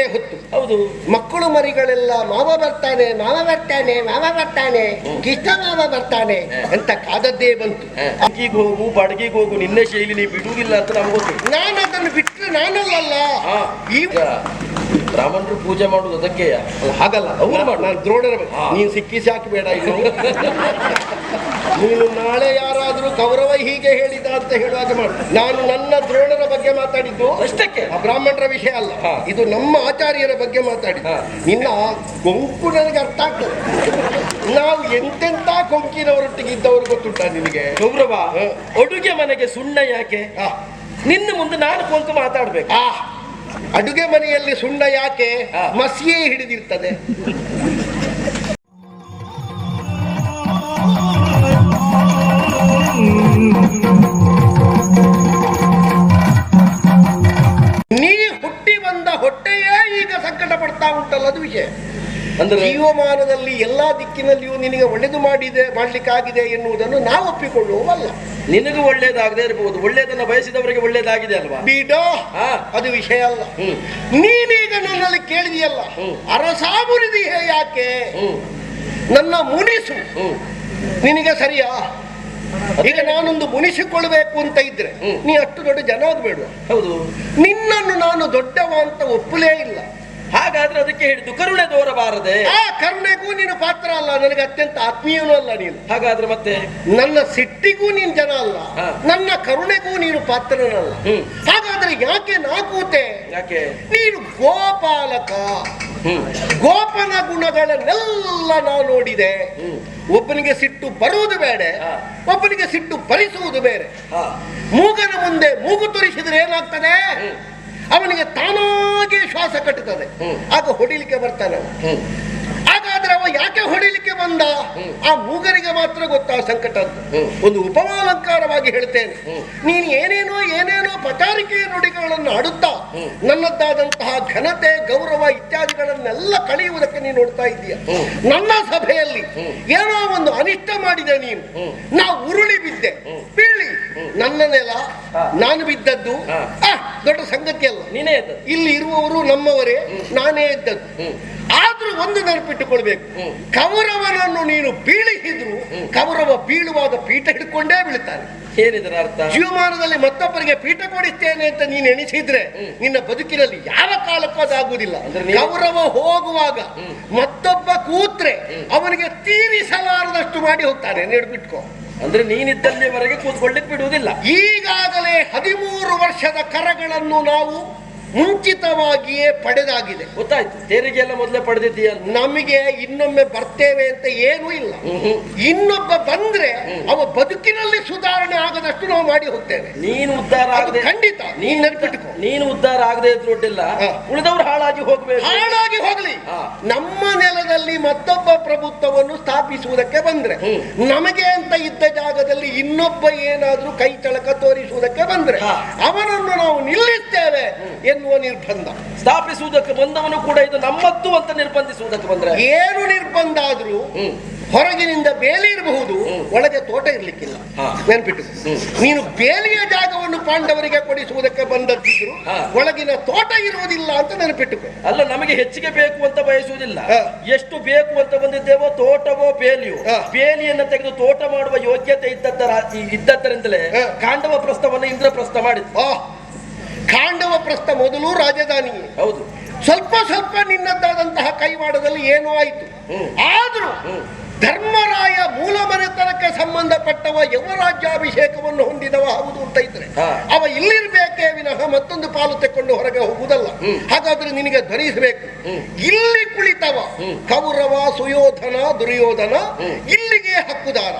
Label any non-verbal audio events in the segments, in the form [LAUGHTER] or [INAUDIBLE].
ಬೆಳಿಗ್ಗೆ ಹೊತ್ತು. ಹೌದು. ಮಕ್ಕಳು ಮರಿಗಳೆಲ್ಲ ಮಾವ ಬರ್ತಾನೆ ಮಾವ ಬರ್ತಾನೆ ಮಾವ ಬರ್ತಾನೆ ಕಿಷ್ಟ ಮಾವ ಬರ್ತಾನೆ ಅಂತ ಕಾದದ್ದೇ ಬಂತು. ಅಂಕಿಗೆ ಹೋಗು ಬಡಗಿಗೆ ಹೋಗು ನಿನ್ನೆ ಶೈಲಿ ನೀ ಬಿಡುವುದಿಲ್ಲ ಅಂತ ನಮ್ಗೆ ನಾನು ಅದನ್ನು ಬಿಟ್ಟರೆ ನಾನಲ್ಲ ಅಲ್ಲ ಈಗ ಬ್ರಾಹ್ಮಣರು ಪೂಜೆ ಮಾಡುದು ಅದಕ್ಕೆ ಹಾಗಲ್ಲ. ನಾನು ದ್ರೋಣರ. ನೀನು ಸಿಕ್ಕಿಸಿ ಹಾಕಬೇಡ ಇನ್ನು [LAUGHS] ನೀನು ನಾಳೆ ಯಾರಾದರೂ ಕೌರವ ಹೀಗೆ ಹೇಳಿದ ಅಂತ ಹೇಳುವಾಗ ಮಾಡು. ನಾನು ನನ್ನ ದ್ರೋಣರ ಬಗ್ಗೆ ಮಾತಾಡಿದ್ದು ಅಷ್ಟಕ್ಕೆ. ಆ ಬ್ರಾಹ್ಮಣರ ವಿಷಯ ಅಲ್ಲ. ಇದು ನಮ್ಮ ಆಚಾರ್ಯರ ಬಗ್ಗೆ ಮಾತಾಡಿ. ನಿನ್ನ ಗೊಂಕು ನನಗೆ ಅರ್ಥ ಆಗ್ತದೆ. ನಾವು ಎಂತೆಂತ ಕೊಂಕಿನವರೊಟ್ಟಿಗೆ ಇದ್ದವರು ಗೊತ್ತುಂಟ ನಿನಗೆ? ಗೌರವ. ಅಡುಗೆ ಮನೆಗೆ ಸುಣ್ಣ ಯಾಕೆ? ನಿನ್ನ ಮುಂದೆ ನಾನು ಕೊಂಕು ಮಾತಾಡ್ಬೇಕು. ಅಡುಗೆ ಮನೆಯಲ್ಲಿ ಸುಣ್ಣ ಯಾಕೆ. ಮಸಿಯೇ ಹಿಡಿದಿರ್ತದೆ ನೀ ಹುಟ್ಟಿ ಬಂದ ಹೊಟ್ಟೆಯೇ ಈಗ ಸಂಕಟ ಪಡ್ತಾ ಉಂಟಲ್ಲ ಅದು ವಿಷಯ ಅಂದ್ರೆ ಜೀವಮಾನದಲ್ಲಿ ಎಲ್ಲಾ ದಿಕ್ಕಿನಲ್ಲಿಯೂ ನಿನಗೆ ಒಳ್ಳೇದು ಮಾಡಿದೆ ಮಾಡ್ಲಿಕ್ಕಾಗಿದೆ ಎನ್ನುವುದನ್ನು ನಾವು ಒಪ್ಪಿಕೊಳ್ಳುವಲ್ಲ ನಿನಗೂ ಒಳ್ಳೇದಾಗದೇ ಇರಬಹುದು ಒಳ್ಳೇದನ್ನ ಬಯಸಿದವರಿಗೆ ಒಳ್ಳೇದಾಗಿದೆ ಅಲ್ವಾ? ಬಿಡೋ. ಅದು ವಿಷಯ ಅಲ್ಲ. ನೀನೀಗ ನನ್ನಲ್ಲಿ ಕೇಳಿದೆಯಲ್ಲ ಹ್ಮ್. ಅರಸಾಮುರಿದಿಯೇ ಯಾಕೆ? ನನ್ನ ಮುನಿಸು. ನಿನಗೆ ಸರಿಯಾ? ಈಗ ನಾನೊಂದು ಮುನಿಸಿಕೊಳ್ಬೇಕು ಅಂತ ಇದ್ರೆ. ನೀ ಅಷ್ಟು ದೊಡ್ಡ ಜನ ಆಗ್ಬೇಡ. ಹೌದು. ನಿನ್ನನ್ನು ನಾನು ದೊಡ್ಡವ ಅಂತ ಒಪ್ಪಲೇ ಇಲ್ಲ. ಹಾಗಾದ್ರೆ ಅದಕ್ಕೆ ಹೇಳಿದ್ದು ಕರುಣೆ ತೋರಬಾರದೆ ಆ ಕರುಣೆಗೂ ನೀನು ಪಾತ್ರ ಅಲ್ಲ. ನನಗೆ ಅತ್ಯಂತ ಆತ್ಮೀಯನೂ ಅಲ್ಲ ನೀನು. ಹಾಗಾದ್ರೆ ಮತ್ತೆ? ನನ್ನ ಸಿಟ್ಟಿಗೂ ನೀನು ಜನ ಅಲ್ಲ. ಹಾ. ನನ್ನ ಕರುಣೆಗೂ ನೀನು ಪಾತ್ರನಲ್ಲ. ಹ್ಮ್. ಹಾಗಾದ್ರೆ ಯಾಕೆ ನಾ ಕೂತೆ? ಯಾಕೆ? ನೀನು ಗೋಪಾಲಕ. ಹ್ಮ್. ಗೋಪನ ಗುಣಗಳನ್ನೆಲ್ಲ ನಾನು ನೋಡಿದೆ. ಹ್ಮ್. ಒಬ್ಬನಿಗೆ ಸಿಟ್ಟು ಬರುವುದು ಬೇಡ ಹಾ. ಒಬ್ಬನಿಗೆ ಸಿಟ್ಟು ಭರಿಸುವುದು ಬೇರೆ. ಹಾ. ಮೂಗನ ಮುಂದೆ ಮೂಗು ತೋರಿಸಿದ್ರೆ ಏನಾಗ್ತದೆ? ಅವನಿಗೆ ತಾನಾಗೆ ಶ್ವಾಸ ಕಟ್ಟುತ್ತದೆ. ಆಗ ಹೊಡಿಲಿಕ್ಕೆ ಬರ್ತಾನೆ ಹಾಗಾದ್ರೆ ಅವ ಯಾಕೆ ಹೊಡಿಲಿಕ್ಕೆ ಬಂದ? ಆ ಮೂಗರಿಗೆ ಮಾತ್ರ ಗೊತ್ತಾ ಸಂಕಟ ಅಂತ. ಒಂದು ಉಪಮಾಲಂಕಾರವಾಗಿ ಹೇಳ್ತೇನೆ. ನೀನು ಏನೇನೋ ಏನೇನೋ ಪಚಾರಿಕೆಯ ನುಡಿಗಳನ್ನು ಆಡುತ್ತಾ. ನನ್ನದ್ದಾದಂತಹ ಘನತೆ ಗೌರವ ಇತ್ಯಾದಿಗಳನ್ನೆಲ್ಲ ಕಳೆಯುವುದಕ್ಕೆ ನೀನು ನೋಡ್ತಾ ಇದ್ದೀಯ? ನನ್ನ ಸಭೆಯಲ್ಲಿ ಏನೋ ಒಂದು ಅನಿಷ್ಟ ಮಾಡಿದೆ ನೀನು. ನಾ ಉರುಳಿ ಬಿದ್ದೆ. ಬೀಳಿ ನನ್ನ ನೆಲ ನಾನು ಬಿದ್ದದ್ದು. ದೊಡ್ಡ ಸಂಗತಿ ಅಲ್ಲ. ನೀನೇ ಇದ್ದ ಇಲ್ಲಿ ಇರುವವರು ನಮ್ಮವರೇ ನಾನೇ ಇದ್ದದ್ದು. ಆದ್ರೂ ಒಂದು ನೆನಪಿಟ್ಟುಕೊಳ್ಬೇಕು. ಕೌರವನನ್ನು ನೀನು ಬೀಳಿಸಿದ್ರು ಕೌರವ ಬೀಳುವಾಗ ಪೀಠ ಹಿಡ್ಕೊಂಡೇ ಬೀಳ್ತಾನೆ ಏನಿದರ ಅರ್ಥ? ಜೀವಮಾನದಲ್ಲಿ ಮತ್ತೊಬ್ಬರಿಗೆ ಪೀಠ ಕೊಡಿಸ್ತೇನೆ ಅಂತ ನೀನ್ ಎಣಿಸಿದ್ರೆ ನಿನ್ನ ಬದುಕಿನಲ್ಲಿ ಯಾವ ಕಾಲಕ್ಕೂ ಅದಾಗುವುದಿಲ್ಲ. ಕೌರವ ಹೋಗುವಾಗ ಮತ್ತೊಬ್ಬ ಕೂತ್ರೆ ಅವನಿಗೆ ತೀರಿಸಲಾರದಷ್ಟು ಮಾಡಿ ಹೋಗ್ತಾನೆ. ನೆಡ್ಬಿಟ್ಕೋ ಅಂದ್ರೆ ನೀನಿದ್ದಲ್ಲಿವರೆಗೆ ಕೂತ್ಕೊಳ್ಳಿಕ್ ಬಿಡುವುದಿಲ್ಲ. ಈಗಾಗಲೇ ಹದಿಮೂರು ವರ್ಷದ ಕರಗಳನ್ನು ನಾವು ಮುಂಚಿತವಾಗಿಯೇ ಪಡೆದಾಗಿದೆ. ಗೊತ್ತಾಯ್ತು. ತೆರಿಗೆ ಎಲ್ಲ ಮೊದಲೇ ಪಡೆದಿದ್ದೀಯ? ನಮಗೆ ಇನ್ನೊಮ್ಮೆ ಬರ್ತೇವೆ ಅಂತ ಏನೂ ಇಲ್ಲ. ಇನ್ನೊಬ್ಬ ಬಂದ್ರೆ ಅವ ಬದುಕಿನಲ್ಲಿ ಸುಧಾರಣೆ ಆಗದಷ್ಟು ನಾವು ಮಾಡಿ ಹೋಗ್ತೇವೆ. ನೀನು ಉದ್ಧಾರ ಆಗದೆ ಖಂಡಿತ. ನೀನ್ ನೆನಪಿಟ್ಕೋ. ನೀನು ಉದ್ಧಾರ ಆಗದೆ ಇದ್ರು ಉಳಿದವರು ಹಾಳಾಗಿ ಹೋಗ್ಬೇಕು. ಹಾಳಾಗಿ ಹೋಗ್ಲಿ. ನಮ್ಮ ನೆಲದಲ್ಲಿ ಮತ್ತೊಬ್ಬ ಪ್ರಭುತ್ವವನ್ನು ಸ್ಥಾಪಿಸುವುದಕ್ಕೆ ಬಂದ್ರೆ ನಮಗೆ ಅಂತ ಇದ್ದ ಜಾಗದಲ್ಲಿ ಇನ್ನೊಬ್ಬ ಏನಾದ್ರೂ ಕೈ ಚಳಕ ತೋರಿಸುವುದಕ್ಕೆ ಬಂದ್ರೆ ಅವನನ್ನು ನಾವು ನಿಲ್ಲಿಸ್ತೇವೆ ಎನ್ನುವ ನಿರ್ಬಂಧ. ಸ್ಥಾಪಿಸುವುದಕ್ಕೆ ಬಂದವನು ಕೂಡ ಇದು ನಮ್ಮದ್ದು ಅಂತ ನಿರ್ಬಂಧಿಸುವುದಕ್ಕೆ ಬಂದ್ರೆ? ಏನು ನಿರ್ಬಂಧ ಆದ್ರೂ ಹೊರಗಿನಿಂದ ಬೇಲಿ ಇರಬಹುದು ಒಳಗೆ ತೋಟ ಇರ್ಲಿಕ್ಕಿಲ್ಲ. ನೆನ್ಪಿಟ್ಟು ನೀನು ಬೇಲಿಯ ಜಾಗವನ್ನು ಪಾಂಡವರಿಗೆ ಕೊಡಿಸುವುದಕ್ಕೆ ಬಂದದ್ದಿದ್ರು. ಒಳಗಿನ ತೋಟ ಇರುವುದಿಲ್ಲ ಅಂತ ನೆನಪಿಟ್ಟು ಅಲ್ಲ ನಮಗೆ ಹೆಚ್ಚಿಗೆ ಬೇಕು ಅಂತ ಬಯಸುವುದಿಲ್ಲ. ಎಷ್ಟು ಬೇಕು ಅಂತ ಬಂದಿದ್ದೇವೋ ತೋಟವೋ ಬೇಲಿಯೋ. ಬೇಲಿಯನ್ನು ತೆಗೆದು ತೋಟ ಮಾಡುವ ಯೋಗ್ಯತೆ ಇದ್ದದ್ದರ ಇದ್ದದ್ದರಿಂದಲೇ. ಕಾಂಡವ ಪ್ರಸ್ಥವನ್ನು ಇಂದ್ರಪ್ರಸ್ಥ ಮಾಡಿದ್ದು. ಆ ಖಾಂಡವ ಪ್ರಸ್ಥ ಮೊದಲು ರಾಜಧಾನಿ ಹೌದು. ಸ್ವಲ್ಪ ಸ್ವಲ್ಪ ನಿನ್ನದ್ದಾದಂತಹ ಕೈವಾಡದಲ್ಲಿ ಏನೋ ಆಯಿತು. ಆದರೂ ಆದ್ರೂ ಧರ್ಮರಾಯ ಮೂಲ ಮನೆತನಕ್ಕೆ ಸಂಬಂಧಪಟ್ಟವ ಯುವರಾಜ್ಯಾಭಿಷೇಕವನ್ನು ಹೊಂದಿದವ ಹೌದು ಅಂತ ಇದ್ರೆ. ಅವ ಇಲ್ಲಿರ್ಬೇಕೇ ವಿನಃ ಮತ್ತೊಂದು ಪಾಲು ತೆಕ್ಕೊಂಡು ಹೊರಗೆ ಹೋಗುವುದಲ್ಲ. ಹಾಗಾದ್ರೆ ನಿನಗೆ ಧರಿಸಬೇಕು ಇಲ್ಲಿ ಕುಳಿತವ. ಕೌರವ ಸುಯೋಧನ ದುರ್ಯೋಧನ ಇಲ್ಲಿಗೆ ಹಕ್ಕುದಾರ.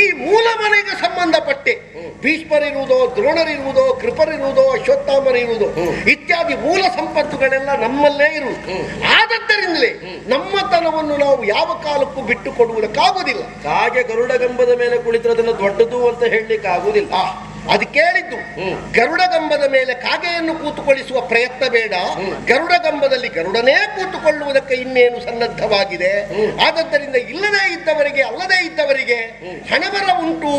ಈ ಮೂಲ ಮನೆಗೆ ಸಂಬಂಧಪಟ್ಟೆ ಭೀಷ್ಮರಿರುವುದೋ ದ್ರೋಣರಿರುವುದೋ ಕೃಪರಿರುವುದೋ ಅಶ್ವತ್ಥಾಮರಿರುವುದೋ ಇತ್ಯಾದಿ ಮೂಲ ಸಂಪತ್ತುಗಳೆಲ್ಲ ನಮ್ಮಲ್ಲೇ ಇರುವುದು. ಆದದ್ದರಿಂದಲೇ ನಮ್ಮತನವನ್ನು ನಾವು ಯಾವ ಕಾಲಕ್ಕೂ ಬಿಟ್ಟು ಕೊಡುವುದಕ್ಕಾಗುವುದಿಲ್ಲ ಹಾಗೆ ಗರುಡ ಗಂಬದ ಮೇಲೆ ಅದನ್ನು ದೊಡ್ಡದು ಅಂತ ಹೇಳಲಿಕ್ಕೆ ಆಗುವುದಿಲ್ಲ ಅದು ಕೇಳಿದ್ದು. ಗರುಡ ಗಂಬದ ಮೇಲೆ ಕಾಗೆಯನ್ನು ಕೂತುಕೊಳ್ಳಿಸುವ ಪ್ರಯತ್ನ ಬೇಡ. ಗರುಡ ಗಂಬದಲ್ಲಿ ಗರುಡನೇ ಕೂತುಕೊಳ್ಳುವುದಕ್ಕೆ ಇನ್ನೇನು ಸನ್ನದ್ಧವಾಗಿದೆ? ಆದದ್ದರಿಂದ ಇಲ್ಲದೇ ಇದ್ದವರಿಗೆ ಅಲ್ಲದೇ ಇದ್ದವರಿಗೆ ಹಣಬರ ಉಂಟು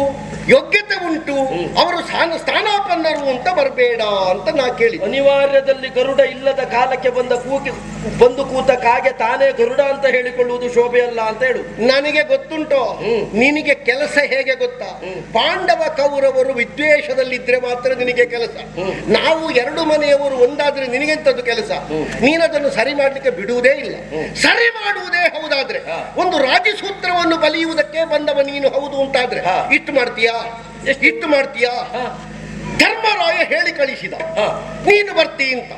ಯೋಗ್ಯತೆ ಉಂಟು ಅವರು ಸ್ಥಾನ ಸ್ಥಾನಾಪನ್ನರು ಅಂತ ಬರಬೇಡ ಅಂತ ನಾ ಕೇಳಿ ಅನಿವಾರ್ಯದಲ್ಲಿ ಗರುಡ ಇಲ್ಲದ ಕಾಲಕ್ಕೆ ಬಂದ ಕೂಗಿ ಬಂದು ಕೂತ ಕಾಗೆ ತಾನೇ ಗರುಡ ಅಂತ ಹೇಳಿಕೊಳ್ಳುವುದು ಶೋಭೆ ಅಲ್ಲ ಅಂತ ಹೇಳು. ನನಗೆ ಗೊತ್ತುಂಟು. ನಿನಗೆ ಕೆಲಸ ಹೇಗೆ ಗೊತ್ತಾ? ಪಾಂಡವ ಕೌರವರು ವಿದ್ವೇಷದಲ್ಲಿದ್ರೆ ಮಾತ್ರ ನಿನಗೆ ಕೆಲಸ. ನಾವು ಎರಡು ಮನೆಯವರು ಒಂದಾದ್ರೆ ನಿನಗೆಂತದ್ದು ಕೆಲಸ? ನೀನದನ್ನು ಸರಿ ಮಾಡ್ಲಿಕ್ಕೆ ಬಿಡುವುದೇ ಇಲ್ಲ. ಸರಿ ಮಾಡುವುದೇ ಹೌದಾದ್ರೆ. ಒಂದು ರಾಜಸೂತ್ರವನ್ನು ಬಲಿಯುವುದಕ್ಕೆ ಬಂದವ ನೀನು ಹೌದು ಅಂತಾದ್ರೆ ಇಟ್ಟು ಮಾಡ್ತೀಯಾ? ಇಟ್ಟು ಮಾಡ್ತೀಯಾ? ಧರ್ಮರಾಯ ಹೇಳಿ ಕಳಿಸಿದ. ನೀನು ಬರ್ತಿ ಅಂತ.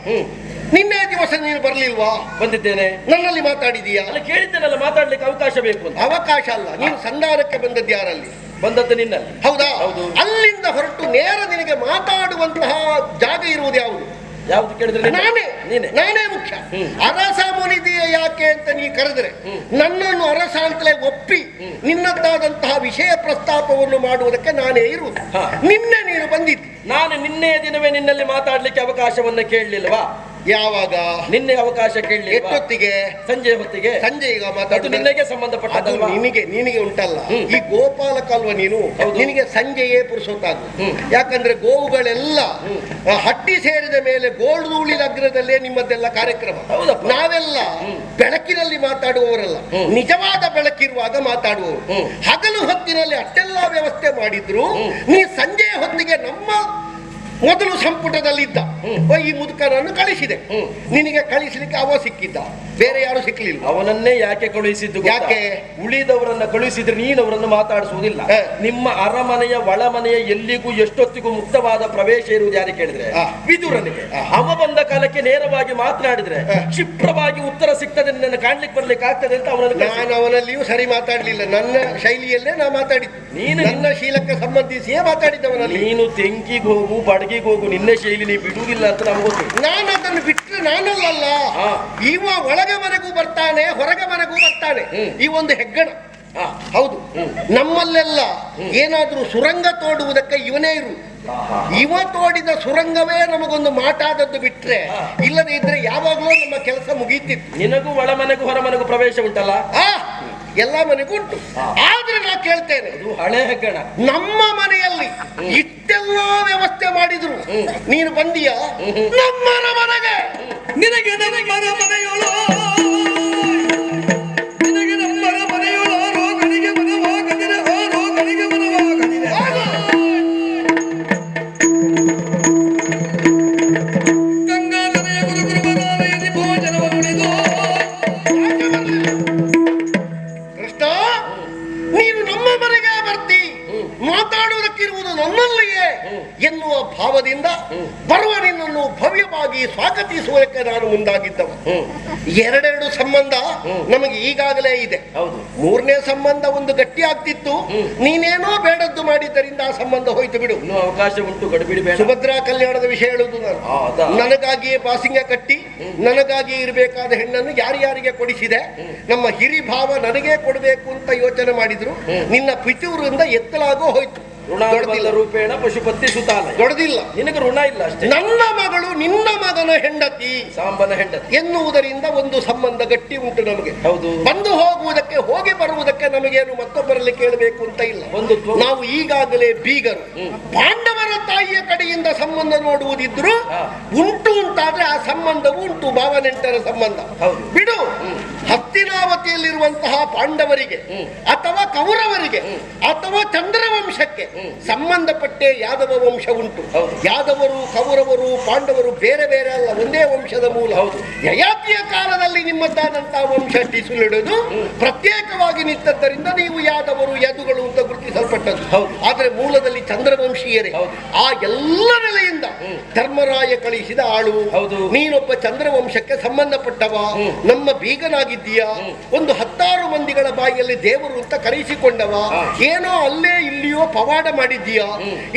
ನಿನ್ನೆ ದಿವಸ ನೀನು ಬರ್ಲಿಲ್ವಾ? ಬಂದಿದ್ದೇನೆ. ನನ್ನಲ್ಲಿ ಮಾತಾಡಿದೀಯಾ? ಅಲ್ಲ ಕೇಳಿದ್ದೇನಲ್ಲ ಮಾತಾಡ್ಲಿಕ್ಕೆ ಅವಕಾಶ ಬೇಕು ಅಂತ. ಅವಕಾಶ ಅಲ್ಲ. ನೀನು ಸಂಧಾನಕ್ಕೆ ಬಂದದ್ದು ಯಾರಲ್ಲಿ? ಬಂದದ್ದು ನಿನ್ನಲ್ಲಿ. ಹೌದಾ? ಹೌದು. ಅಲ್ಲಿಂದ ಹೊರಟು ನೇರ ನಿನಗೆ ಮಾತಾಡುವಂತಹ ಜಾಗ ಇರುವುದು ಯಾವುದು? ಯಾವ್ದು ಕೇಳಿದ್ರೆ ನಾನೇ. ನೀನೆ. ನಾನೇ ಮುಖ್ಯ. ಅರಸ ಮುನಿದೆಯ ಯಾಕೆ ಅಂತ ನೀ ಕರೆದ್ರೆ ನನ್ನನ್ನು ಅರಸ ಅಂತಲೇ ಒಪ್ಪಿ ನಿನ್ನದ್ದಾದಂತಹ ವಿಷಯ ಪ್ರಸ್ತಾಪವನ್ನು ಮಾಡುವುದಕ್ಕೆ ನಾನೇ ಇರುವುದು. ನಿನ್ನೆ ನೀನು ಬಂದಿದ್ದು. ನಾನು ನಿನ್ನೆಯ ದಿನವೇ ನಿನ್ನಲ್ಲಿ ಮಾತಾಡ್ಲಿಕ್ಕೆ ಅವಕಾಶವನ್ನ ಕೇಳಲಿಲ್ವಾ ಯಾವಾಗ? ನಿನ್ನೆ ಅವಕಾಶ ಕೇಳಿ ಎಷ್ಟೊತ್ತಿಗೆ? ಸಂಜೆ ಹೊತ್ತಿಗೆ? ಸಂಜೆ ಈಗ ಮಾತಾಡ ನಿನ್ನೆಗೆ ಸಂಬಂಧಪಟ್ಟ ನಿನಗೆ ನಿನಗೆ ಉಂಟಲ್ಲ. ಈ ಗೋಪಾಲ ಗೋಪಾಲಕಲ್ವ ನೀನು. ನಿನಗೆ ಸಂಜೆಯೇ ಪುರುಷೋತ್ತಾಗು. ಯಾಕಂದ್ರೆ ಗೋವುಗಳೆಲ್ಲ ಹಟ್ಟಿ ಸೇರಿದ ಮೇಲೆ ಗೋಳ್ದೂಳಿ ಲಗ್ನದಲ್ಲೇ ನಿಮ್ಮದೆಲ್ಲ ಕಾರ್ಯಕ್ರಮ. ನಾವೆಲ್ಲ ಬೆಳಕಿನಲ್ಲಿ ಮಾತಾಡುವವರಲ್ಲ. ನಿಜವಾದ ಬೆಳಕಿರುವಾಗ ಮಾತಾಡುವವರು. ಹಗಲು ಹೊತ್ತಿನಲ್ಲಿ ಅಷ್ಟೆಲ್ಲ ವ್ಯವಸ್ಥೆ ಮಾಡಿದ್ರು. ನೀ ಸಂಜೆಯ ಹೊತ್ತಿಗೆ ನಮ್ಮ ಮೊದಲು ಸಂಪುಟದಲ್ಲಿದ್ದ. ಈ ಮುದುಕನನ್ನು ಕಳಿಸಿದೆ. ನಿನಗೆ ಕಳಿಸಲಿಕ್ಕೆ ಅವ ಸಿಕ್ಕಿದ್ದ. ಬೇರೆ ಯಾರು ಸಿಕ್ಕಲಿಲ್ಲ ಅವನನ್ನೇ ಯಾಕೆ ಕಳುಹಿಸಿದ್ದು ಯಾಕೆ? ಉಳಿದವರನ್ನ ಕಳುಹಿಸಿದ್ರೆ ನೀನು ಅವರನ್ನು ಮಾತಾಡಿಸುವುದಿಲ್ಲ. ನಿಮ್ಮ ಅರಮನೆಯ ಒಳಮನೆಯ ಎಲ್ಲಿಗೂ ಎಷ್ಟೊತ್ತಿಗೂ ಮುಕ್ತವಾದ ಪ್ರವೇಶ ಇರುವುದು ಯಾರಿಗೆ ಕೇಳಿದ್ರೆ. ವಿದುರನಿಗೆ. ಅವ ಬಂದ ಕಾಲಕ್ಕೆ ನೇರವಾಗಿ ಮಾತನಾಡಿದ್ರೆ. ಕ್ಷಿಪ್ರವಾಗಿ ಉತ್ತರ ಸಿಗ್ತದೆ ನನ್ನ ಕಾಣ್ಲಿಕ್ಕೆ ಬರ್ಲಿಕ್ಕೆ ಆಗ್ತದೆ ಅಂತ ಅವನನ್ನು. ನಾನು ಅವನಲ್ಲಿಯೂ ಸರಿ ಮಾತಾಡಲಿಲ್ಲ. ನನ್ನ ಶೈಲಿಯಲ್ಲೇ ನಾ ಮಾತಾಡಿದ್ದು. ನೀನು- ನನ್ನ ಶೀಲಕ್ಕೆ ಸಂಬಂಧಿಸಿಯೇ ಮಾತಾಡಿದ್ದವನಲ್ಲಿ. ನೀನು ತೆಂಕಿಗೆ ಹೋಗು ಬಡಗಿಗೆ ಹೋಗು ನಿನ್ನೆ ಶೈಲಿ ನೀ ಬಿಡುವುದಿಲ್ಲ ಅಂತ ನಮ್ಗೆ ಗೊತ್ತು. ನಾನು ಅದನ್ನು ಬಿಟ್ಟರೆ ನಾನಲ್ಲ ಹಾ. ಇವ ಒಳಗೆ ಮನೆಗೂ ಬರ್ತಾನೆ ಹೊರಗೆ ಮನೆಗೂ ಬರ್ತಾನೆ. ಹ್ಮ್. ಈ ಒಂದು ಹೆಗ್ಗಣ. ಹ. ಹೌದು. ನಮ್ಮಲ್ಲೆಲ್ಲ ಏನಾದ್ರೂ ಸುರಂಗ ತೋಡುವುದಕ್ಕೆ ಇವನೇ ಇರು. ಇವ ತೋಡಿದ ಸುರಂಗವೇ ನಮಗೊಂದು ಮಾಟಾದದ್ದು ಬಿಟ್ರೆ ಇಲ್ಲದೇ ಇದ್ರೆ ಯಾವಾಗಲೂ ನಮ್ಮ ಕೆಲಸ ಮುಗೀತಿತ್ತು. ನಿನಗೂ ಒಳಮನೆಗೂ ಹೊರಮನೆಗೂ ಪ್ರವೇಶ ಉಂಟಲ್ಲ? ಆ ಎಲ್ಲ ಮನೆಗೂ ಉಂಟು. ಆದ್ರೆ ನಾ ಕೇಳ್ತೇನೆ ಹಳೆ ಹೆಗ್ಗಣ. ನಮ್ಮ ಮನೆಯಲ್ಲಿ ಇಷ್ಟೆಲ್ಲ ವ್ಯವಸ್ಥೆ ಮಾಡಿದ್ರು. ನೀನು ಬಂದಿಯಾ? ನಮ್ಮನ ಮನೆಗೆ. ನಿನಗೆ ನನಗೆ ಮನೆಯೊಳೋ. ಮಾತಾಡುವುದಕ್ಕಿರುವುದು ನನ್ನಲ್ಲಿಯೇ ಎನ್ನುವ ಭಾವದಿಂದ ಬರುವ ನಿನ್ನನ್ನು ಭವ್ಯವಾಗಿ ಸ್ವಾಗತಿಸುವುದಕ್ಕೆ ನಾನು ಮುಂದಾಗಿದ್ದವ. ಎರಡೆರಡು ಸಂಬಂಧ ನಮಗೆ ಈಗಾಗಲೇ ಇದೆ. ಮೂರನೇ ಸಂಬಂಧ ಒಂದು ಗಟ್ಟಿ ಆಗ್ತಿತ್ತು ನೀನೇನೋ ಬೇಡದ್ದು ಮಾಡಿದ್ದರಿಂದ ಆ ಸಂಬಂಧ ಹೋಯ್ತು ಬಿಡು. ಅವಕಾಶ ಉಂಟು ಸುಭದ್ರಾ ಕಲ್ಯಾಣದ ವಿಷಯ ಹೇಳುದು ನಾನು? ನನಗಾಗಿಯೇ ಪಾಸಿಂಗ ಕಟ್ಟಿ ನನಗಾಗಿ ಇರಬೇಕಾದ ಹೆಣ್ಣನ್ನು ಯಾರ್ಯಾರಿಗೆ ಕೊಡಿಸಿದೆ? ನಮ್ಮ ಹಿರಿ ಭಾವ ನನಗೇ ಕೊಡಬೇಕು ಅಂತ ಯೋಚನೆ ಮಾಡಿದ್ರು. ನಿನ್ನ ಪಿತೂರಿಂದ ಎತ್ತಲಾಗೋ ಹೋಯ್ತು. ರೂಪೇಣ ಪಶುಪತಿ ಸುತಾನ ದೊಡ್ಡದಿಲ್ಲ. ನಿನಗೆ ಋಣ ಇಲ್ಲ ಅಷ್ಟೇ. ನನ್ನ ಮಗಳು ನಿನ್ನ ಮಗನ ಹೆಂಡತಿ ಸಾಂಬನ ಹೆಂಡತಿ. ಎನ್ನುವುದರಿಂದ ಒಂದು ಸಂಬಂಧ ಗಟ್ಟಿ ಉಂಟು ನಮಗೆ. ಹೌದು. ಬಂದು ಹೋಗುವುದಕ್ಕೆ ಹೋಗಿ ಬರುವುದಕ್ಕೆ ನಮಗೇನು ಮತ್ತೊಬ್ಬರಲ್ಲಿ ಕೇಳಬೇಕು ಅಂತ ಇಲ್ಲ. ಒಂದು ನಾವು ಈಗಾಗಲೇ ಬೀಗರು. ಪಾಂಡವರ ತಾಯಿಯ ಕಡೆಯಿಂದ ಸಂಬಂಧ ನೋಡುವುದಿದ್ರು ಉಂಟು ಅಂತಾದ್ರೆ ಆ ಸಂಬಂಧವು ಉಂಟು ಭಾವನೆಂಟರ ಸಂಬಂಧ. ಹೌದು. ಬಿಡು. ಹಸ್ತಿನಾವತಿಯಲ್ಲಿರುವಂತಹ ಪಾಂಡವರಿಗೆ ಅಥವಾ ಕೌರವರಿಗೆ ಅಥವಾ ಚಂದ್ರವಂಶಕ್ಕೆ ಸಂಬಂಧಪಟ್ಟೆ ಯಾದವ ವಂಶ ಉಂಟು. ಯಾದವರು ಕೌರವರು ಪಾಂಡವರು ಬೇರೆ ಬೇರೆ ಅಲ್ಲ ಒಂದೇ ವಂಶದ ಮೂಲ. ಹೌದು. ಯಯಾತಿಯ ಕಾಲದಲ್ಲಿ ನಿಮ್ಮದ್ದಾದಂತಹ ವಂಶ ಟಿಸುಲಿಡುದು ಪ್ರತ್ಯೇಕವಾಗಿ ನಿಂತದ್ದರಿಂದ ನೀವು ಯಾದವರು ಯದುಗಳು ಅಂತ ಗುರುತಿಸಲ್ಪಟ್ಟದ್ದು. ಹೌದು. ಆದ್ರೆ ಮೂಲದಲ್ಲಿ ಚಂದ್ರವಂಶೀಯರೇ. ಹೌದು. ಆ ಎಲ್ಲ ನೆಲೆಯಿಂದ ಧರ್ಮರಾಯ ಕಳಿಸಿದ ಆಳು. ಹೌದು. ನೀನೊಬ್ಬ ಚಂದ್ರವಂಶಕ್ಕೆ ಸಂಬಂಧಪಟ್ಟವ. ನಮ್ಮ ಬೀಗನಾಗಿದ್ದೀಯಾ ಒಂದು ಹತ್ತಾರು ಮಂದಿಗಳ ಬಾಯಿಯಲ್ಲಿ ದೇವರು ಅಂತ ಕರೆಯಿಸಿಕೊಂಡವ ಏನೋ ಅಲ್ಲೇ ಇಲ್ಲಿಯೋ ಪವಾಡ ಮಾಡಿದ್ದೀಯಾ?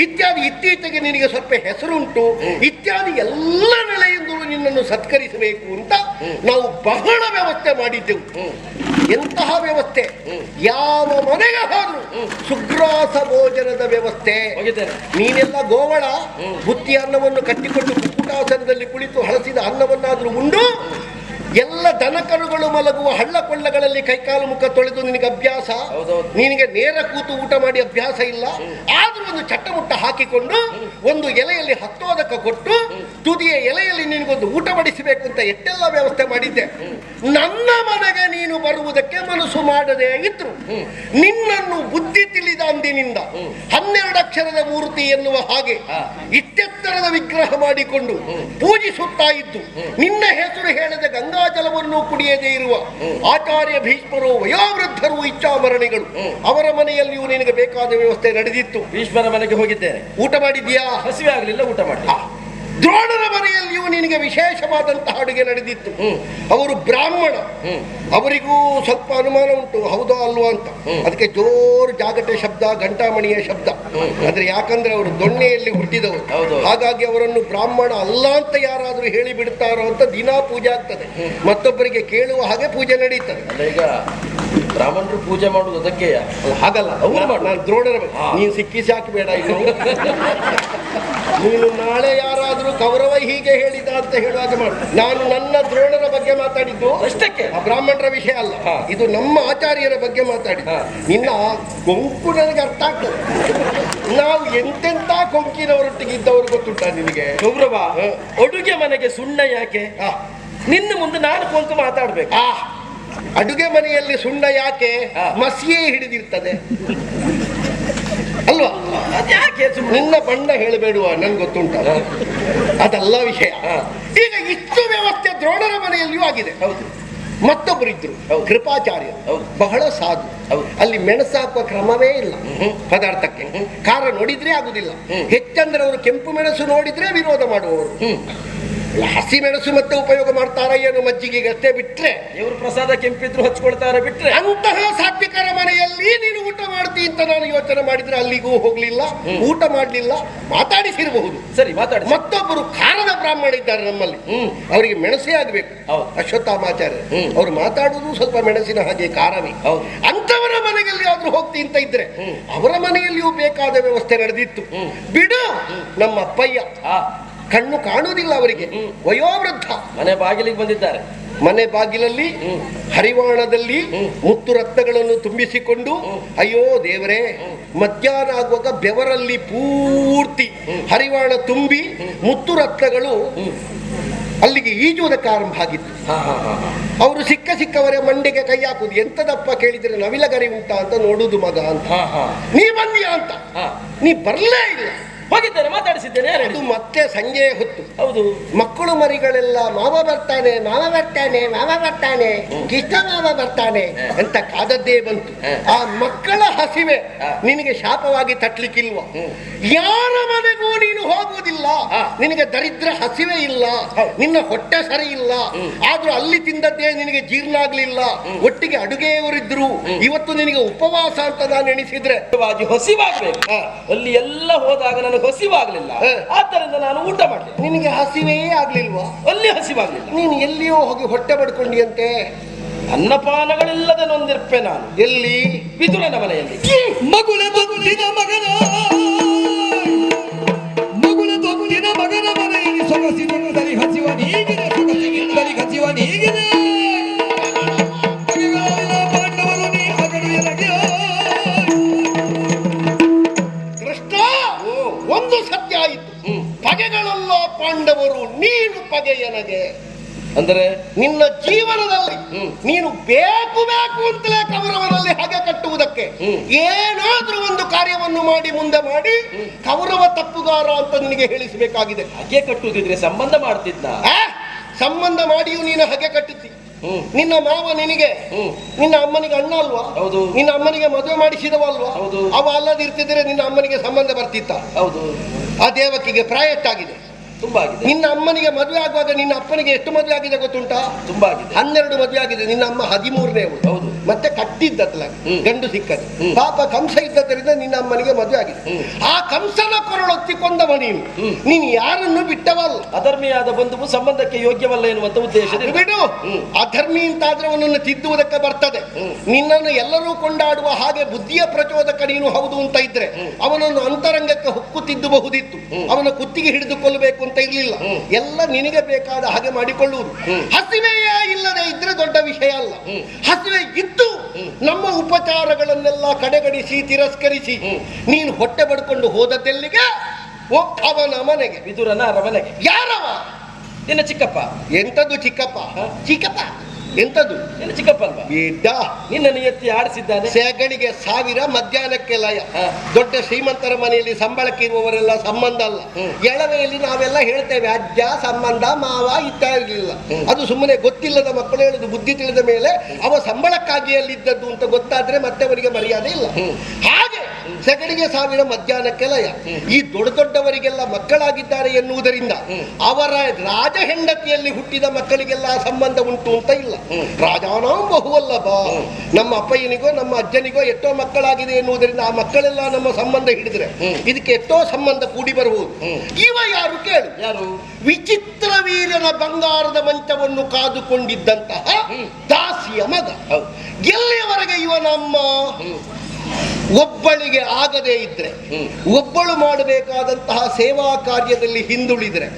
ಇತ್ಯಾದಿ ಇತ್ತೀಚೆಗೆ ನಿನಗೆ ಸ್ವಲ್ಪ ಹೆಸರುಂಟು. ಇತ್ಯಾದಿ ಎಲ್ಲ ನೆಲೆಯಿಂದಲೂ ನಿನ್ನನ್ನು ಸತ್ಕರಿಸಬೇಕು ಅಂತ ನಾವು ಬಹಳ ವ್ಯವಸ್ಥೆ ಮಾಡಿದ್ದೆವು. ಎಂತಹ ವ್ಯವಸ್ಥೆ? ಯಾವ ಮನೆಗೆ ಹೋದ್ರು ಸುಗ್ರಾಸ ಭೋಜನದ ವ್ಯವಸ್ಥೆ. ನೀನೆಲ್ಲ ಗೋವಳ ಬುತ್ತಿ ಅನ್ನವನ್ನು ಕಟ್ಟಿಕೊಂಡು ಕುಕ್ಕುಟಾಸನದಲ್ಲಿ ಕುಳಿತು ಹಳಸಿದ ಅನ್ನವನ್ನಾದ್ರೂ ಉಂಡು. ಎಲ್ಲ ದನಕರುಗಳು ಮಲಗುವ ಹಳ್ಳ ಕೊಳ್ಳಗಳಲ್ಲಿ ಕೈಕಾಲು ಮುಖ ತೊಳೆದು ನಿನಗೆ ಅಭ್ಯಾಸ. ನಿನಗೆ ನೇರ ಕೂತು ಊಟ ಮಾಡಿ ಅಭ್ಯಾಸ ಇಲ್ಲ? ಆದ್ರೂ ಒಂದು ಚಟ್ಟಮುಟ್ಟ ಹಾಕಿಕೊಂಡು ಒಂದು ಎಲೆಯಲ್ಲಿ ಹತ್ತೋದಕ್ಕೆ ಕೊಟ್ಟು ತುದಿಯ ಎಲೆಯಲ್ಲಿ ನಿನಗೊಂದು ಊಟ ಬಡಿಸಬೇಕು ಅಂತ ಎಷ್ಟೆಲ್ಲ ವ್ಯವಸ್ಥೆ ಮಾಡಿದ್ದೆ. ನನ್ನ ಮನೆಗೆ ನೀನು ಬರುವುದಕ್ಕೆ ಮನಸ್ಸು ಮಾಡದೆ ಇದ್ರು. ನಿನ್ನನ್ನು ಬುದ್ಧಿ ತಿಳಿದ ಅಂದಿನಿಂದ ಹನ್ನೆರಡು ಅಕ್ಷರದ ಮೂರ್ತಿ ಎನ್ನುವ ಹಾಗೆ ಇತ್ಯತ್ತರದ ಇತ್ತೆತ್ತರದ ವಿಗ್ರಹ ಮಾಡಿಕೊಂಡು ಪೂಜಿಸುತ್ತಾ ಇದ್ದು. ನಿನ್ನ ಹೆಸರು ಹೇಳದ ಗಂಗಾಜಲವನ್ನು ಕುಡಿಯದೇ ಇರುವ ಆಚಾರ್ಯ ಭೀಷ್ಮರು ವಯೋವೃದ್ಧರು ಇಚ್ಛಾಮರಣಿಗಳು. ಅವರ ಮನೆಯಲ್ಲಿ ನಿನಗೆ ಬೇಕಾದ ವ್ಯವಸ್ಥೆ ನಡೆದಿತ್ತು. ಭೀಷ್ಮರ ಮನೆಗೆ ಹೋಗಿದ್ದೇನೆ. ಊಟ ಮಾಡಿದ್ಯಾ ಹಸಿವೆ ಆಗಲಿಲ್ಲ ಊಟ ಮಾಡಿ ದ್ರೋಣರ ಮನೆಯಲ್ಲಿಯೂ ನಿನಗೆ ವಿಶೇಷವಾದಂತಹ ಅಡುಗೆ ನಡೆದಿತ್ತು. ಅವರು ಬ್ರಾಹ್ಮಣ. ಅವರಿಗೂ ಸ್ವಲ್ಪ ಅನುಮಾನ ಉಂಟು. ಹೌದೋ ಅಲ್ವೋ ಅಂತ. ಅದಕ್ಕೆ ಜೋರು ಜಾಗಟೆ ಶಬ್ದ ಘಂಟಾಮಣಿಯ ಶಬ್ದ. ಆದ್ರೆ ಯಾಕಂದ್ರೆ ಅವರು ದೊಣ್ಣೆಯಲ್ಲಿ ಹುಟ್ಟಿದವರು. ಹೌದು. ಹಾಗಾಗಿ ಅವರನ್ನು ಬ್ರಾಹ್ಮಣ ಅಲ್ಲ ಅಂತ ಯಾರಾದರೂ ಹೇಳಿ ಬಿಡ್ತಾರೋ ಅಂತ ದಿನಾ ಪೂಜೆ ಆಗ್ತದೆ. ಮತ್ತೊಬ್ಬರಿಗೆ ಕೇಳುವ ಹಾಗೆ ಪೂಜೆ ನಡೀತದೆ. ಬ್ರಾಹ್ಮಣರು ಪೂಜೆ ಮಾಡುವುದು ಅದಕ್ಕೆ ಹಾಗಲ್ಲ ಅವ್ರು ಮಾಡು ನಾನು ದ್ರೋಣರ. ನೀನು ಸಿಕ್ಕಿಸಿ ಹಾಕಬೇಡ ಇದು ನೀನು ನಾಳೆ ಯಾರಾದರೂ ಕೌರವ ಹೀಗೆ ಹೇಳಿದ ಅಂತ ಹೇಳುವಾಗ ಮಾಡು. ನಾನು ನನ್ನ ದ್ರೋಣರ ಬಗ್ಗೆ ಮಾತಾಡಿದ್ದು ಅಷ್ಟಕ್ಕೆ. ಆ ಬ್ರಾಹ್ಮಣರ ವಿಷಯ ಅಲ್ಲ. ಇದು ನಮ್ಮ ಆಚಾರ್ಯರ ಬಗ್ಗೆ ಮಾತಾಡಿ. ನಿನ್ನ ಗೊಂಕು ನನಗೆ ಅರ್ಥ ಆಗ್ತದೆ. ನಾವು ಎಂತೆಂತ ಕೊಂಕಿನವರೊಟ್ಟಿಗೆ ಇದ್ದವರು ಗೊತ್ತುಂಟ ನಿನಗೆ? ಗೌರವ. ಅಡುಗೆ ಮನೆಗೆ ಸುಣ್ಣ ಯಾಕೆ? ನಿನ್ನ ಮುಂದೆ ನಾನು ಕೊಂಕು ಮಾತಾಡ್ಬೇಕು. ಅಡುಗೆ ಮನೆಯಲ್ಲಿ ಸುಣ್ಣ ಯಾಕೆ ಮಸಿಯೇ ಹಿಡಿದಿರ್ತದೆ? ಅಲ್ವಾ? ನಿನ್ನ ಬಣ್ಣ ಹೇಳಬೇಡುವ ನನ್ಗೆ ಗೊತ್ತುಂಟ? ಅದಲ್ಲ ವಿಷಯ. ಈಗ ಇಷ್ಟು ವ್ಯವಸ್ಥೆ ದ್ರೋಣರ ಮನೆಯಲ್ಲಿಯೂ ಆಗಿದೆ. ಹೌದು. ಮತ್ತೊಬ್ಬರಿದ್ರು ಇದ್ರು ಕೃಪಾಚಾರ್ಯ ಹೌದು. ಬಹಳ ಸಾಧು. ಹೌದು. ಅಲ್ಲಿ ಮೆಣಸು ಹಾಕುವ ಕ್ರಮವೇ ಇಲ್ಲ. ಪದಾರ್ಥಕ್ಕೆ. ಖಾರ ನೋಡಿದ್ರೆ ಆಗುದಿಲ್ಲ. ಹೆಚ್ಚಂದ್ರೆ ಅವರು ಕೆಂಪು ಮೆಣಸು ನೋಡಿದ್ರೆ ವಿರೋಧ ಮಾಡುವವರು. ಹಸಿ ಮೆಣಸು ಮತ್ತೆ ಉಪಯೋಗ ಮಾಡ್ತಾರ ಏನು ಮಜ್ಜಿಗೆಗೆ ಅಷ್ಟೇ ಬಿಟ್ರೆ? ಇವರು ಪ್ರಸಾದ ಕೆಂಪಿದ್ರು ಹಚ್ಕೊಳ್ತಾರ ಬಿಟ್ರೆ? ಅಂತಹ ಸಾತ್ವಿಕರ ಮನೆಯಲ್ಲಿ ನೀನು ಊಟ ಮಾಡ್ತಿ ಅಂತ ನಾನು ಯೋಚನೆ ಮಾಡಿದ್ರೆ ಅಲ್ಲಿಗೂ ಹೋಗ್ಲಿಲ್ಲ ಊಟ ಮಾಡ್ಲಿಲ್ಲ ಮಾತಾಡಿಸಿರಬಹುದು. ಸರಿ ಮಾತಾಡಿ. ಮತ್ತೊಬ್ಬರು ಖಾರದ ಬ್ರಾಹ್ಮಣ ಇದ್ದಾರೆ ನಮ್ಮಲ್ಲಿ. ಅವರಿಗೆ ಮೆಣಸೇ ಆಗ್ಬೇಕು. ಹೌದು. ಅಶ್ವತ್ಥಾಮಾಚಾರ್ಯ. ಅವ್ರು ಮಾತಾಡುವುದು ಸ್ವಲ್ಪ ಮೆಣಸಿನ ಹಾಗೆ ಖಾರವೇ. ಹೌದು. ಅಂತವರ ಮನೆಯಲ್ಲಿ ಆದ್ರೂ ಹೋಗ್ತಿ ಅಂತ ಇದ್ರೆ ಅವರ ಮನೆಯಲ್ಲಿಯೂ ಬೇಕಾದ ವ್ಯವಸ್ಥೆ ನಡೆದಿತ್ತು. ಬಿಡು ನಮ್ಮ ಅಪ್ಪಯ್ಯ. ಆ. ಕಣ್ಣು ಕಾಣುವುದಿಲ್ಲ ಅವರಿಗೆ. ವಯೋವೃದ್ಧ. ಮನೆ ಬಾಗಿಲಿಗೆ ಬಂದಿದ್ದಾರೆ. ಮನೆ ಬಾಗಿಲಲ್ಲಿ ಹರಿವಾಣದಲ್ಲಿ ಮುತ್ತು ರತ್ನಗಳನ್ನು ತುಂಬಿಸಿಕೊಂಡು ಅಯ್ಯೋ ದೇವರೇ ಮಧ್ಯಾಹ್ನ ಆಗುವಾಗ ಬೆವರಲ್ಲಿ ಪೂರ್ತಿ ಹರಿವಾಣ ತುಂಬಿ ಮುತ್ತು ರತ್ನಗಳು ಅಲ್ಲಿಗೆ ಈಜುವುದಕ್ಕೆ ಆರಂಭ ಆಗಿತ್ತು. ಅವರು ಸಿಕ್ಕ ಸಿಕ್ಕವರೇ ಮಂಡಿಗೆ ಕೈ ಹಾಕುದು ಎಂತದಪ್ಪ ಕೇಳಿದ್ರೆ ನವಿಲಗರಿ ಉಂಟಾ ಅಂತ ನೋಡುದು ಮಗ ಅಂತ. ನೀ ಬಂದ್ಯಾ ಅಂತ. ನೀ ಬರ್ಲೇ ಇಲ್ಲ. ಹೋಗಿದ್ದೇನೆ ಮಾತಾಡಿಸಿದ್ದೇನೆ ಯಾರು ಅದು ಮತ್ತೆ ಸಂಜೆ ಹೊತ್ತು. ಹೌದು. ಮಕ್ಕಳು ಮರಿಗಳೆಲ್ಲ ಮಾವ ಬರ್ತಾನೆ ಮಾವ ಬರ್ತಾನೆ ಮಾವ ಬರ್ತಾನೆ ಕೃಷ್ಣ ಮಾವ ಬರ್ತಾನೆ ಅಂತ ಕಾದದ್ದೇ ಬಂತು. ಆ ಮಕ್ಕಳ ಹಸಿವೆ ನಿನಗೆ ಶಾಪವಾಗಿ ತಟ್ಲಿಕ್ಕಿಲ್ವ? ಯಾರ ಮನೆಗೂ ನೀನು ಹೋಗುವುದಿಲ್ಲ. ನಿನಗೆ ದರಿದ್ರ ಹಸಿವೆ ಇಲ್ಲ. ನಿನ್ನ ಹೊಟ್ಟೆ ಸರಿ ಇಲ್ಲ. ಆದ್ರೂ ಅಲ್ಲಿ ತಿಂದದ್ದೇ ನಿನಗೆ ಜೀರ್ಣ ಆಗ್ಲಿಲ್ಲ. ಒಟ್ಟಿಗೆ ಅಡುಗೆಯವರಿದ್ರು. ಇವತ್ತು ನಿನಗೆ ಉಪವಾಸ ಅಂತ ನಾನು ಎಣಿಸಿದ್ರೆ. ವಾಗಿ ಹಸಿವಾಗ್ಬೇಕು. ಅಲ್ಲಿ ಎಲ್ಲ ಹೋದಾಗ ನನಗೆ ಹಸಿವಾಗ್ಲಿಲ್ಲ. ಆದ್ದರಿಂದ ನಾನು ಊಟ ಮಾಡಿದೆ ನಿನಗೆ ಹಸಿವೇ ಆಗ್ಲಿಲ್ವಾ? ಅಲ್ಲಿ ಹಸಿವಾಗ್ಲಿಲ್ಲ. ನೀನು ಎಲ್ಲಿಯೋ ಹೋಗಿ ಹೊಟ್ಟೆ ಪಡ್ಕೊಂಡಿಯಂತೆ ಅನ್ನಪಾನಗಳಿಲ್ಲದೆ ನೊಂದಿರ್ಪೆ ನಾನು. ಎಲ್ಲಿ? ವಿದುರನ ಮನೆಯಲ್ಲಿ. ಮಗುಳ ತೊಗುಲಿನ ಮಗನ. ಮಗುಳ ತೊಗುಲಿನ ಮಗನ ಮನೆಯಲ್ಲಿ ಸೊಗಸಿನಿಂದಲಿ ಹಸಿವ ನೀಗಿದೆ ಪಾಂಡವರು ನೀನು ಪಗೆಯನಗೆ. ಅಂದರೆ? ನಿನ್ನ ಜೀವನದಲ್ಲಿ ನೀನು ಬೇಕು ಬೇಕು ಅಂತಲೇ ಕೌರವರಲ್ಲಿ ಹಗೆ ಕಟ್ಟುವುದಕ್ಕೆ ಏನಾದ್ರೂ ಒಂದು ಕಾರ್ಯವನ್ನು ಮಾಡಿ ಮುಂದೆ ಮಾಡಿ ಕೌರವ ತಪ್ಪುಗಾರ ಅಂತ ನಿನಗೆ ಹೇಳಿಸಬೇಕಾಗಿದೆ. ಹಗೆ ಕಟ್ಟುವುದಿದ್ರೆ ಸಂಬಂಧ ಮಾಡ್ತಿದ್ದ? ಸಂಬಂಧ ಮಾಡಿಯೂ ನೀನು ಹಗೆ ಕಟ್ಟುತ್ತಿ. ನಿನ್ನ ಮಾವ ನಿನಗೆ ಹ್ಮ್. ನಿನ್ನ ಅಮ್ಮನಿಗೆ ಅಣ್ಣ ಅಲ್ವಾ? ಹೌದು. ನಿನ್ನ ಅಮ್ಮನಿಗೆ ಮದುವೆ ಮಾಡಿಸಿದವ ಅಲ್ವಾ? ಹೌದು. ಅವ ಅಲ್ಲದಿರ್ತಿದ್ರೆ ನಿನ್ನ ಅಮ್ಮನಿಗೆ ಸಂಬಂಧ ಬರ್ತಿತ್ತ? ಹೌದು. ಆ ದೇವಕಿಗೆ ಪ್ರಾಯಟ್ಟಾಗಿದೆ. ತುಂಬಾ ಆಗಿದೆ. ನಿನ್ನ ಅಮ್ಮನಿಗೆ ಮದುವೆ ಆಗುವಾಗ ನಿನ್ನ ಅಪ್ಪನಿಗೆ ಎಷ್ಟು ಮದುವೆ ಆಗಿದೆ ಗೊತ್ತುಂಟಾ? ತುಂಬಾ ಆಗಿದೆ. ಹನ್ನೆರಡು ಮದುವೆ ಆಗಿದೆ. ನಿನ್ನ ಅಮ್ಮ ಹದಿಮೂರನೇ ಹೌದು. ಮತ್ತೆ ಕಟ್ಟಿದ್ದಲ್ಲ ಗಂಡು ಸಿಕ್ಕದು ಪಾಪ ಕಂಸ ಇದ್ದದರಿಂದ ನಿನ್ನ ಅಮ್ಮನಿಗೆ ಮದುವೆ ಆಗಿದೆ. ಆ ಕಂಸನ ಕೊರಳೊತ್ತಿಕೊಂಡವ ನೀನು. ನೀನು ಯಾರನ್ನು ಬಿಟ್ಟವಲ್ಲ? ಅಧರ್ಮಿಯಾದ ಬಂಧುವು ಸಂಬಂಧಕ್ಕೆ ಯೋಗ್ಯವಲ್ಲ ಎನ್ನುವಂತ ಉದ್ದೇಶ ಬಿಡು. ಅಧರ್ಮಿ ಅಂತಾದ್ರೆ ಅವನನ್ನು ತಿದ್ದುವುದಕ್ಕೆ ಬರ್ತದೆ. ನಿನ್ನನ್ನು ಎಲ್ಲರೂ ಕೊಂಡಾಡುವ ಹಾಗೆ ಬುದ್ಧಿಯ ಪ್ರಚೋದಕ ನೀನು ಹೌದು ಅಂತ ಇದ್ರೆ ಅವನನ್ನು ಅಂತರಂಗಕ್ಕೆ ಹೊಕ್ಕು ತಿದ್ದಬಹುದಿತ್ತು ಅವನ ಕುತ್ತಿಗೆ ಹಿಡಿದುಕೊಳ್ಳಬೇಕು ಅಂತ ಇರಲಿಲ್ಲ. ಎಲ್ಲ ನಿನಗೆ ಬೇಕಾದ ಹಾಗೆ ಮಾಡಿಕೊಳ್ಳುವುದು. ಹಸಿವೆಯ ಇಲ್ಲದೆ ಇದ್ರೆ ದೊಡ್ಡ ವಿಷಯ ಅಲ್ಲ. ಹಸಿವೆ ಇದ್ದು ನಮ್ಮ ಉಪಚಾರಗಳನ್ನೆಲ್ಲ ಕಡೆಗಣಿಸಿ ತಿರಸ್ಕರಿಸಿ. ನೀನು ಹೊಟ್ಟೆ ಬಡ್ಕೊಂಡು ಹೋದದ್ದೆಲ್ಲಿಗೆ? ಅವನ ಮನೆಗೆ. ವಿದುರನ ಅರಮನೆಗೆ. ಯಾರವ? ನಿನ್ನ ಚಿಕ್ಕಪ್ಪ. ಎಂತದ್ದು ಚಿಕ್ಕಪ್ಪ? ಚಿಕ್ಕಪ್ಪ. ಎಂತದ್ದು ನಿನ್ನ ಚಿಕ್ಕಪ್ಪ ಅಲ್ವಾ ಇದ್ದ ನಿನ್ನನ್ನು ಎತ್ತಿ ಆಡಿಸಿದ್ದಾನೆ. ಸೆಗಣಿಗೆ ಸಾವಿರ ಮಧ್ಯಾಹ್ನಕ್ಕೆ ಲಯ. ದೊಡ್ಡ ಶ್ರೀಮಂತರ ಮನೆಯಲ್ಲಿ ಸಂಬಳಕ್ಕೆ ಇರುವವರೆಲ್ಲ ಸಂಬಂಧ ಅಲ್ಲ. ಎಳವೆಯಲ್ಲಿ ನಾವೆಲ್ಲ ಹೇಳ್ತೇವೆ ಅಜ್ಜ ಸಂಬಂಧ ಮಾವ ಇತ್ಯಾದಿಲ್ಲ ಅದು ಸುಮ್ಮನೆ ಗೊತ್ತಿಲ್ಲದ ಮಕ್ಕಳು ಹೇಳುದು ಬುದ್ಧಿ ತಿಳಿದ ಮೇಲೆ ಅವ ಸಂಬಳಕ್ಕಾಗಿ ಅಲ್ಲಿದ್ದದ್ದು ಅಂತ ಗೊತ್ತಾದ್ರೆ ಮತ್ತೆ ಅವರಿಗೆ ಮರ್ಯಾದೆ ಇಲ್ಲ. ಹಾಗೆ ಸೆಗಣಿಗೆ ಸಾವಿರ ಮಧ್ಯಾಹ್ನಕ್ಕೆ ಲಯ. ಈ ದೊಡ್ಡ ದೊಡ್ಡವರಿಗೆಲ್ಲ ಮಕ್ಕಳಾಗಿದ್ದಾರೆ ಎನ್ನುವುದರಿಂದ ಅವರ ರಾಜ ಹೆಂಡತಿಯಲ್ಲಿ ಹುಟ್ಟಿದ ಮಕ್ಕಳಿಗೆಲ್ಲ ಸಂಬಂಧ ಉಂಟು ಅಂತ ಇಲ್ಲ. ರಾಜಾನಾಂ ಬಹುವಲ್ಲಭ. ಹ್ಮ್. ನಮ್ಮ ಅಪ್ಪಯ್ಯನಿಗೋ ನಮ್ಮ ಅಜ್ಜನಿಗೋ ಎಷ್ಟೋ ಮಕ್ಕಳಾಗಿದೆ ಎನ್ನುವುದರಿಂದ ಆ ಮಕ್ಕಳೆಲ್ಲ ನಮ್ಮ ಸಂಬಂಧ ಹಿಡಿದ್ರೆ. ಇದಕ್ಕೆ ಎಷ್ಟೋ ಸಂಬಂಧ ಕೂಡಿ ಬರಬಹುದು. ಇವ ಯಾರು ಕೇಳು? ಯಾರು? ವಿಚಿತ್ರ ವೀರನ ಬಂಗಾರದ ಮಂಚವನ್ನು ಕಾದುಕೊಂಡಿದ್ದಂತಹ ದಾಸಿಯ ಮಗ. ಎಲ್ಲಿಯವರೆಗೆ ಇವನಮ್ಮ ಹ್ಮ್. ಒಬ್ಬಳಿಗೆ ಆಗದೇ ಇದ್ರೆ. ಒಬ್ಬಳು ಮಾಡಬೇಕಾದಂತಹ ಸೇವಾ ಕಾರ್ಯದಲ್ಲಿ ಹಿಂದುಳಿದ್ರೆ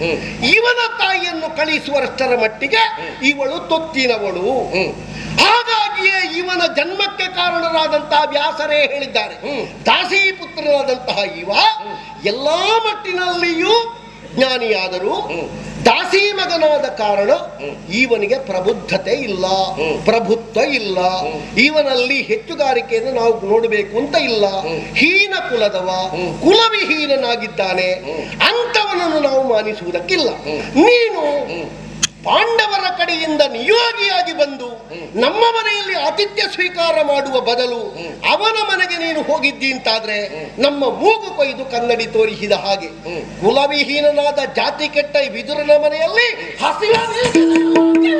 ಇವನ ತಾಯಿಯನ್ನು ಕಳಿಸುವಷ್ಟರ ಮಟ್ಟಿಗೆ ಇವಳು ತೊತ್ತಿನವಳು. ಹಾಗಾಗಿಯೇ ಇವನ ಜನ್ಮಕ್ಕೆ ಕಾರಣರಾದಂತಹ ವ್ಯಾಸರೇ ಹೇಳಿದ್ದಾರೆ ದಾಸಿ ಪುತ್ರರಾದಂತಹ ಇವ ಎಲ್ಲಾ ಮಟ್ಟಿನಲ್ಲಿಯೂ ಜ್ಞಾನಿಯಾದರೂ. ದಾಸಿ ಮಗನಾದ ಕಾರಣ. ಇವನಿಗೆ ಪ್ರಬುದ್ಧತೆ ಇಲ್ಲ. ಪ್ರಭುತ್ವ ಇಲ್ಲ ಈವನಲ್ಲಿ ಇವನಲ್ಲಿ ಹೆಚ್ಚುಗಾರಿಕೆಯನ್ನು ನಾವು ನೋಡಬೇಕು ಅಂತ ಇಲ್ಲ ಹೀನ ಕುಲದವ. ಕುಲವಿಹೀನನಾಗಿದ್ದಾನೆ. ಅಂತವನನ್ನು ನಾವು ಮಾನಿಸುವುದಕ್ಕಿಲ್ಲ ನೀನು. ಪಾಂಡವರ ಕಡೆಯಿಂದ ನಿಯೋಗಿಯಾಗಿ ಬಂದು. ನಮ್ಮ ಮನೆಯಲ್ಲಿ ಆತಿಥ್ಯ ಸ್ವೀಕಾರ ಮಾಡುವ ಬದಲು ಅವನ ಮನೆಗೆ ನೀನು ಹೋಗಿದ್ದಿ ಅಂತಾದ್ರೆ ನಮ್ಮ ಮೂಗು ಕೊಯ್ದು ಕನ್ನಡಿ ತೋರಿಸಿದ ಹಾಗೆ. ಕುಲವಿಹೀನಾದ ಕುಲವಿಹೀನನಾದ ಜಾತಿ ಕೆಟ್ಟ ಈ ವಿದುರನ ಮನೆಯಲ್ಲಿ ಹಸಿವಾದ